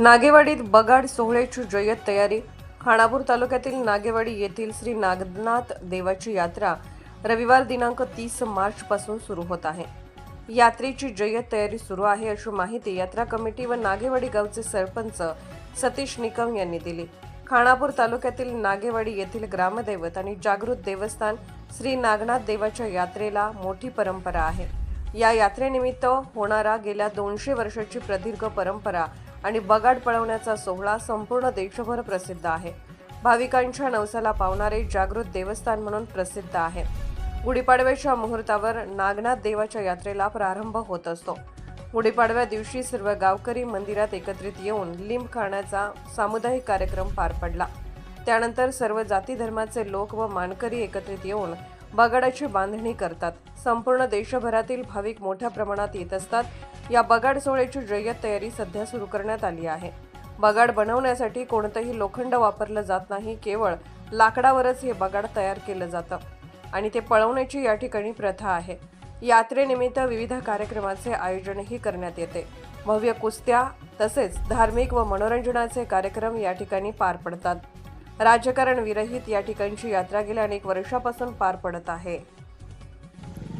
नागेवाडीत बगाड सोहळ्याची जय्यत तयारी. खानापूर तालुक्यातील नागेवाडी येथील श्री नागनाथ देवाची यात्रा रविवार दिनांक तीस मार्च पासून सुरू होत आहे. यात्रेची जय्यत तयारी सुरू आहे अशी माहिती यात्रा कमिटी व नागेवाडी गावचे सरपंच सतीश निकम यांनी दिली. खानापूर तालुक्यातील नागेवाडी येथील ग्रामदैवत आणि जागृत देवस्थान श्री नागनाथ देवाच्या यात्रेला मोठी परंपरा आहे. या यात्रेनिमित्त होणारा गेल्या दोनशे वर्षाची प्रदीर्घ परंपरा आणि बगाड पळवण्याचा सोहळा संपूर्ण देशभर प्रसिद्ध आहे. भाविकांच्या नवसाला पावणारे जागृत देवस्थान म्हणून प्रसिद्ध आहे. गुढीपाडव्याच्या मुहूर्तावर नागनाथ देवाच्या यात्रेला प्रारंभ होत असतो. गुढीपाडव्या दिवशी सर्व गावकरी मंदिरात एकत्रित येऊन लिंब खाण्याचा सामुदायिक कार्यक्रम पार पडला. त्यानंतर सर्व जाती धर्माचे लोक व मानकरी एकत्रित येऊन बगाडाची बांधणी करतात. संपूर्ण देशभरातील भाविक मोठ्या प्रमाणात येत असतात. या बगाड सोहळ्याची जय्यत तयारी सध्या सुरू करण्यात आली आहे. बगाड बनवण्यासाठी कोणतंही लोखंड वापरलं जात नाही केवळ लाकडावरच हे बगाड तयार केलं जातं आणि ते पळवण्याची या ठिकाणी प्रथा आहे. यात्रेनिमित्त विविध कार्यक्रमाचे आयोजनही करण्यात येते. भव्य कुस्त्या तसेच धार्मिक व मनोरंजनाचे कार्यक्रम या ठिकाणी पार पडतात. राजकारण विरहित या ठिकाणची यात्रा गेल्या अनेक वर्षापासून पार पडत आहे.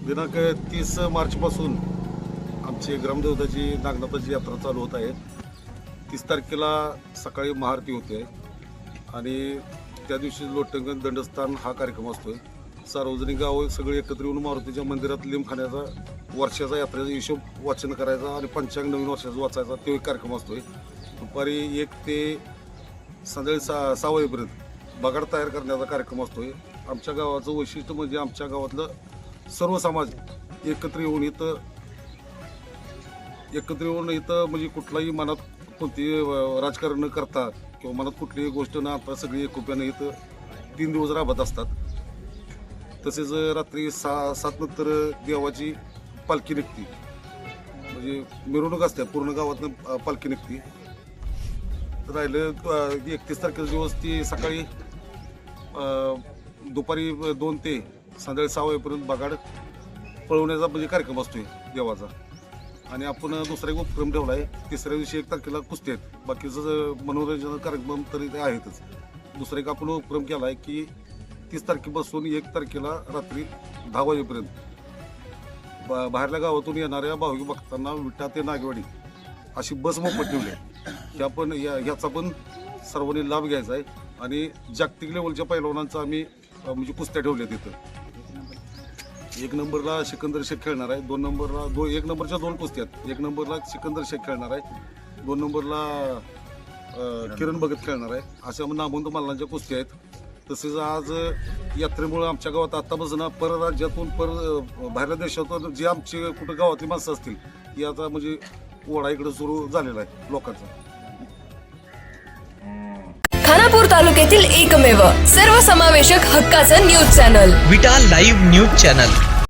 दिनांक तीस मार्चपासून आमची ग्रामदेवताची नागनाथाची यात्रा चालू होत आहे. तीस तारखेला सकाळी महाआरती होते. आणि त्या दिवशी लोटंगण दंडस्थान हा कार्यक्रम असतोय. सार्वजनिक गावं सगळे एकत्र येऊन मारुतीच्या मंदिरात लिंबखाण्याचा वर्षाचा यात्रेचा हिशोब वाचन करायचा आणि पंचांग नवीन वर्षाचा वाचायचा तो एक कार्यक्रम असतोय. दुपारी एक ते संध्याकाळी सा सहा वाजेपर्यंत बगाड तयार करण्याचा कार्यक्रम असतोय. आमच्या गावाचं वैशिष्ट्य म्हणजे आमच्या गावातलं सर्व समाज एकत्र येऊन इथं एकत्र येऊन इथं म्हणजे कुठलाही मनात कोणती राजकारण न करता किंवा मनात कुठलीही गोष्ट न आता सगळी एकोप्यानं इथं तीन दिवस राबत असतात. तसेच रात्री सहा सात नंतर देवाची पालखी निघते. म्हणजे मिरवणूक असते पूर्ण गावातनं पालखी निघते. राहिलं एकतीस तारखेचा दिवस ती सकाळी दुपारी दोन ते संध्याकाळी सहा वाजेपर्यंत बगाड पळवण्याचा म्हणजे कार्यक्रम असतोय देवाचा. आणि आपण दुसरा एक उपक्रम ठेवला आहे. तिसऱ्या दिवशी एक तारखेला कुस्ती आहेत. बाकीचं मनोरंजन कार्यक्रम तरी ते आहेतच. दुसरा एक आपण उपक्रम केला आहे की तीस तारखेपासून एक तारखेला रात्री दहा वाजेपर्यंत बा बाहेरल्या गावातून येणाऱ्या भाविक भक्तांना विटा ते नागेवाडी अशी बस मोफत ठेवली आहे. ह्या पण या ह्याचा पण सर्वांनी लाभ घ्यायचा आहे. आणि जागतिक लेवलच्या पैलवानांचा आम्ही म्हणजे कुस्त्या ठेवल्या तिथं एक नंबरला सिकंदर शेख खेळणार आहे. दोन नंबरला दो एक नंबरच्या दोन कुस्त्या आहेत. एक नंबरला सिकंदर शेख खेळणार आहे. दोन नंबरला अं, किरण भगत खेळणार आहे. अशा नामवंत मल्लांच्या कुस्त्या आहेत. तसेच आज यात्रेमुळे आमच्या गावात आतापासून परराज्यातून पर अं, बाहेरल्या देशातून जे आमचे कुठं गावातली माणसं असतील ती आता म्हणजे ओढा इकडे सुरू झालेला आहे लोकांचा. खानापूर तालुक्यातील एकमेव सर्वसमावेशक हक्काचं news channel. Vita live news channel.